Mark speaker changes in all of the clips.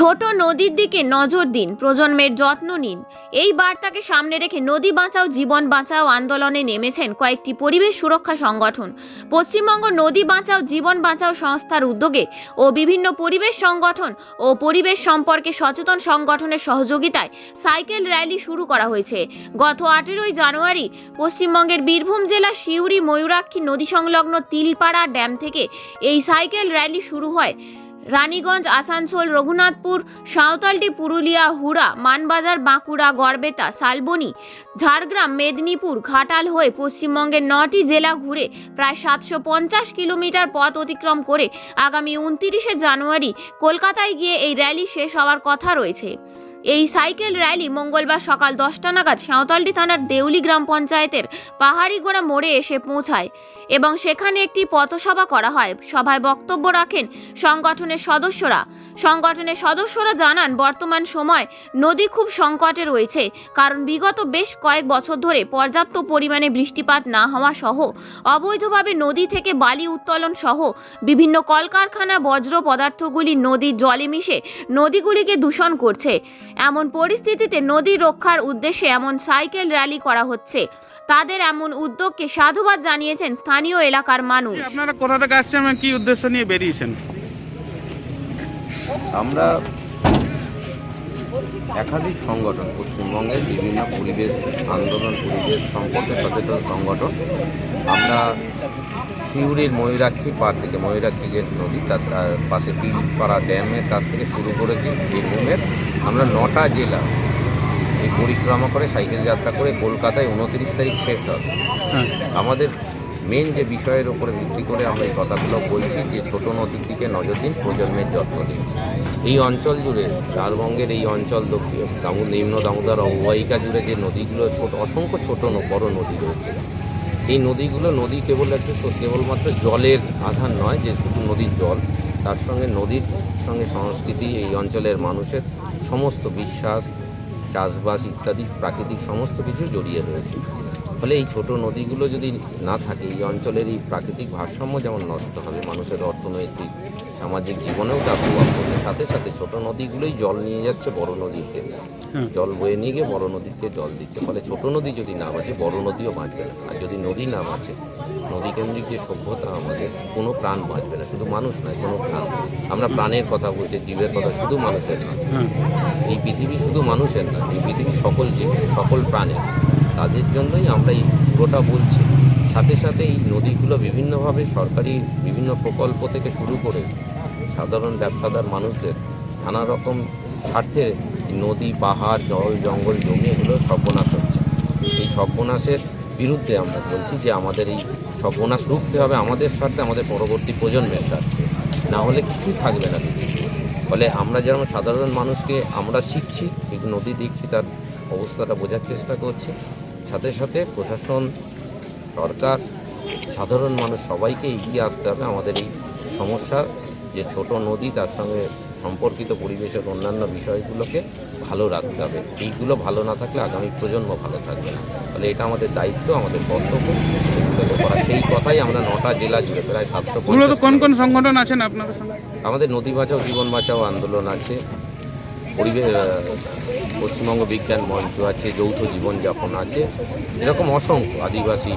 Speaker 1: ছোট নদীর দিকে নজর দিন, প্রজন্মের যত্ন নিন। এই বার্তাকে সামনে রেখে নদী বাঁচাও, জীবন বাঁচাও আন্দোলনে নেমেছেন কয়েকটি পরিবেশ সুরক্ষা সংগঠন। পশ্চিমবঙ্গ নদী বাঁচাও, জীবন বাঁচাও সংস্থার উদ্যোগে ও বিভিন্ন পরিবেশ সংগঠন ও পরিবেশ সম্পর্কে সচেতন সংগঠনের সহযোগিতায় সাইকেল র্যালি শুরু করা হয়েছে। গত আঠেরোই জানুয়ারি পশ্চিমবঙ্গের বীরভূম জেলার সিউড়ি ময়ূরাক্ষী নদী সংলগ্ন তিলপাড়া ড্যাম থেকে এই সাইকেল র্যালি শুরু হয়। রানীগঞ্জ, আসানসোল, রঘুনাথপুর, সাঁওতালটি, পুরুলিয়া, হুড়া, মানবাজার, বাঁকুড়া, গড়বেতা, শালবনী, ঝাড়গ্রাম, মেদিনীপুর, ঘাটাল হয়ে পশ্চিমবঙ্গের নটি জেলা ঘুরে প্রায় সাতশো পঞ্চাশ কিলোমিটার পথ অতিক্রম করে আগামী উনতিরিশে জানুয়ারি কলকাতায় গিয়ে এই র্যালি শেষ হওয়ার কথা রয়েছে। এই সাইকেল র্যালি মঙ্গলবার সকাল দশটা নাগাদ সাঁওতালটি থানার দেউলি গ্রাম পঞ্চায়েতের পাহাড়িগোড়া মোড়ে এসে পৌঁছায় এবং সেখানে একটি পথসভা করা হয়। সভায় বক্তব্য রাখেন সংগঠনের সদস্যরা। সংগঠনের সদস্যরা জানান, বর্তমান সময় নদী খুব সংকটে রয়েছে, কারণ বিগত বেশ কয়েক বছর ধরে পর্যাপ্ত পরিমাণে বৃষ্টিপাত না হওয়া সহ অবৈধভাবে নদী থেকে বালি উত্তোলন সহ বিভিন্ন কলকারখানা বজ্র পদার্থগুলি নদীর জলে মিশে নদীগুলিকে দূষণ করছে। এমন পরিস্থিতিতে নদী রক্ষার উদ্দেশ্যে এমন সাইকেল র্যালি করা হচ্ছে। তাদের এমন উদ্যোগকে সাধুবাদ জানিয়েছেন স্থানীয় এলাকার মানুষ।
Speaker 2: আপনারা কোথা থেকে আসছেন কি উদ্দেশ্য নিয়ে বেরিয়েছেন?
Speaker 3: আমরা একাধিক সংগঠন পশ্চিমবঙ্গের বিভিন্ন পরিবেশ আন্দোলন পরিবেশ সম্পর্কে সচেতন সংগঠন। আমরা সিউড়ির ময়ূরাক্ষী পাড় থেকে ময়ূরাক্ষী যে নদী তার পাশে বিলপাড়া ড্যামের কাছ থেকে শুরু করেছি বীরভূমের আমরা নটা জেলা এই পরিক্রমা করে সাইকেল যাত্রা করে কলকাতায় উনত্রিশ তারিখ শেষ হবে
Speaker 2: হ্যাঁ।
Speaker 3: আমাদের মেন যে বিষয়ের উপরে ভিত্তি করে আমরা এই কথাগুলো বলছি যে ছোট নদীর দিকে নজর দিন প্রজন্মের যত্ন দিন এই অঞ্চল জুড়ে ঝাড়বঙ্গের এই অঞ্চল দক্ষিণ নিম্ন দামোদর অববাহিকা জুড়ে যে নদীগুলো ছোট, অসংখ্য ছোট বড় নদী রয়েছে। এই নদীগুলো, নদী কেবল একটা কেবলমাত্র জলের আধার নয়, যে শুধু নদীর জল। তার সঙ্গে নদীর সঙ্গে সংস্কৃতি, এই অঞ্চলের মানুষের সমস্ত বিশ্বাস, চাষবাস ইত্যাদি, প্রাকৃতিক সমস্ত কিছু জড়িয়ে রয়েছে। ফলে এই ছোট নদীগুলো যদি না থাকে, এই অঞ্চলের এই প্রাকৃতিক ভারসাম্য যেমন নষ্ট হবে, মানুষের অর্থনৈতিক, সামাজিক জীবনেও তার প্রভাব সাথে সাথে ছোট নদীগুলোই জল নিয়ে যাচ্ছে বড় নদীকে
Speaker 2: হুম।
Speaker 3: জল বয়ে নিয়ে গিয়ে বড় নদীকে জল দিচ্ছে। ফলে ছোট নদী যদি না বাঁচে বড় নদীও বাঁচবে না। আর যদি নদী না বাঁচে নদী কেন্দ্রিক যে সভ্যতা আমাদের কোনো প্রাণ বাঁচবে না। শুধু মানুষ নয় কোনো প্রাণ। আমরা প্রাণের কথা বলছি জীবের কথা শুধু মানুষের নয়।
Speaker 2: হ্যাঁ।
Speaker 3: এই পৃথিবী শুধু মানুষের না এই পৃথিবী সকল জীবের সকল প্রাণের। তাদের জন্যই আমরা এই পুরোটা বলছি। সাথে সাথে এই নদীগুলো বিভিন্নভাবে সরকারি বিভিন্ন প্রকল্প থেকে শুরু করে সাধারণ ব্যবসাদার মানুষদের নানা রকম স্বার্থে নদী, পাহাড়, জল, জঙ্গল, জমি এগুলো সর্বনাশ হচ্ছে। এই সর্বনাশের বিরুদ্ধে আমরা বলছি যে আমাদের এই সর্বনাশ রুখতে হবে আমাদের স্বার্থে, আমাদের পরবর্তী প্রজন্মের স্বার্থে। না হলে কিছুই থাকবে না ফলে আমরা যেমন সাধারণ মানুষকে আমরা শিখছি নদী দেখছি, তার অবস্থাটা বোঝার চেষ্টা করছি। সাথে সাথে প্রশাসন, সরকার, সাধারণ মানুষ সবাইকে এগিয়ে আসতে হবে আমাদের এই সমস্যা যে ছোট নদী তার সঙ্গে সম্পর্কিত পরিবেশের অন্যান্য বিষয়গুলোকে ভালো রাখতে হবে। এইগুলো ভালো না থাকলে আগামী প্রজন্ম ভালো থাকবে না। তাহলে এটা আমাদের দায়িত্ব আমাদের কর্তব্য। করা সেই কথাই আমরা নটা জেলা জুড়ে প্রায় সাতশো
Speaker 2: কোন কোন সংগঠন আছেন আপনাদের সঙ্গে?
Speaker 3: আমাদের নদী বাঁচাও জীবন বাঁচাও আন্দোলন আছে। পরিবেশ পশ্চিমবঙ্গ বিজ্ঞান মঞ্চ আছে যৌথ জীবনযাপন আছে। এরকম অসংখ্য আদিবাসী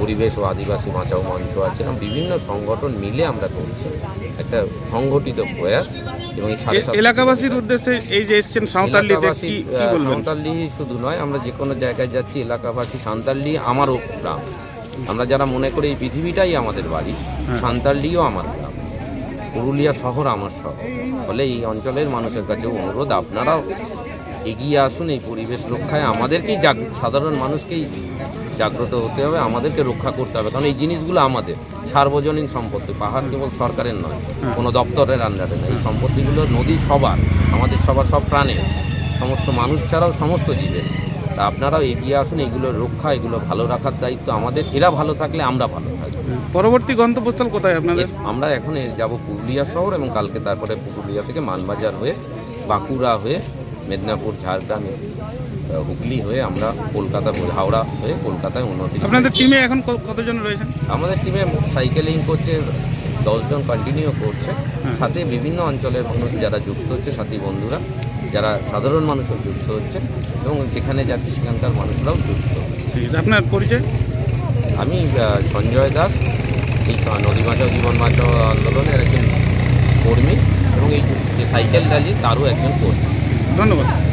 Speaker 3: পরিবেশ ও আদিবাসী বাঁচাও মঞ্চ আছে এবং বিভিন্ন সংগঠন মিলে আমরা করছি। একটা সংগঠিত প্রয়াস এবং
Speaker 2: এলাকাবাসীর উদ্দেশ্যে এই যে এসছেন বলবেন?
Speaker 3: সাঁওতালি শুধু নয় আমরা যে কোনো জায়গায় যাচ্ছি এলাকাবাসী সাঁওতালি আমারও গ্রাম। আমরা যারা মনে করি এই পৃথিবীটাই আমাদের বাড়ি
Speaker 2: হ্যাঁ।
Speaker 3: সাঁওতালিও আমার গ্রাম। পুরুলিয়া শহর আমার শহর। ফলে এই অঞ্চলের মানুষের কাছে অনুরোধ আপনারাও এগিয়ে আসুন এই পরিবেশ রক্ষায়। আমাদেরকেই জাগ সাধারণ মানুষকেই জাগ্রত হতে হবে আমাদেরকে রক্ষা করতে হবে। কারণ এই জিনিসগুলো আমাদের। সার্বজনীন সম্পত্তি পাহাড় কেবল সরকারের নয় কোনো দপ্তরের আন্ডারে নয় এই সম্পত্তিগুলো নদী সবার আমাদের সবার সব প্রাণের। সমস্ত মানুষ ছাড়াও সমস্ত জীবের। তা আপনারাও এগিয়ে আসুন এগুলো রক্ষা এগুলো ভালো রাখার দায়িত্ব আমাদের। এরা ভালো থাকলে আমরা ভালো থাকব।
Speaker 2: পরবর্তী গন্তব্যস্থল কোথায় আপনাদের?
Speaker 3: আমরা এখন যাব পুরুলিয়া শহর এবং কালকে তারপরে পুরুলিয়া থেকে মানবাজার হয়ে বাঁকুড়া হয়ে মেদিনীপুর ঝাড়গ্রাম হুগলি হয়ে আমরা কলকাতা হাওড়া হয়ে কলকাতায় উন্নতি
Speaker 2: আপনাদের টিমে এখন কতজন রয়েছেন?
Speaker 3: আমাদের টিমে সাইকেলিং করছে দশজন কন্টিনিউ করছে। সাথে বিভিন্ন অঞ্চলের মানুষ যারা যুক্ত হচ্ছে সাথী বন্ধুরা যারা সাধারণ মানুষও যুক্ত হচ্ছে এবং যেখানে যাচ্ছে সেখানকার মানুষরাও যুক্ত
Speaker 2: আপনার পরিচয়?
Speaker 3: আমি সঞ্জয় দাস। এই নদী বাঁচাও জীবন বাঁচাও আন্দোলনের একজন কর্মী এবং এই যে সাইকেল র্যালি তারও একজন কর্মী।
Speaker 2: ধন্যবাদ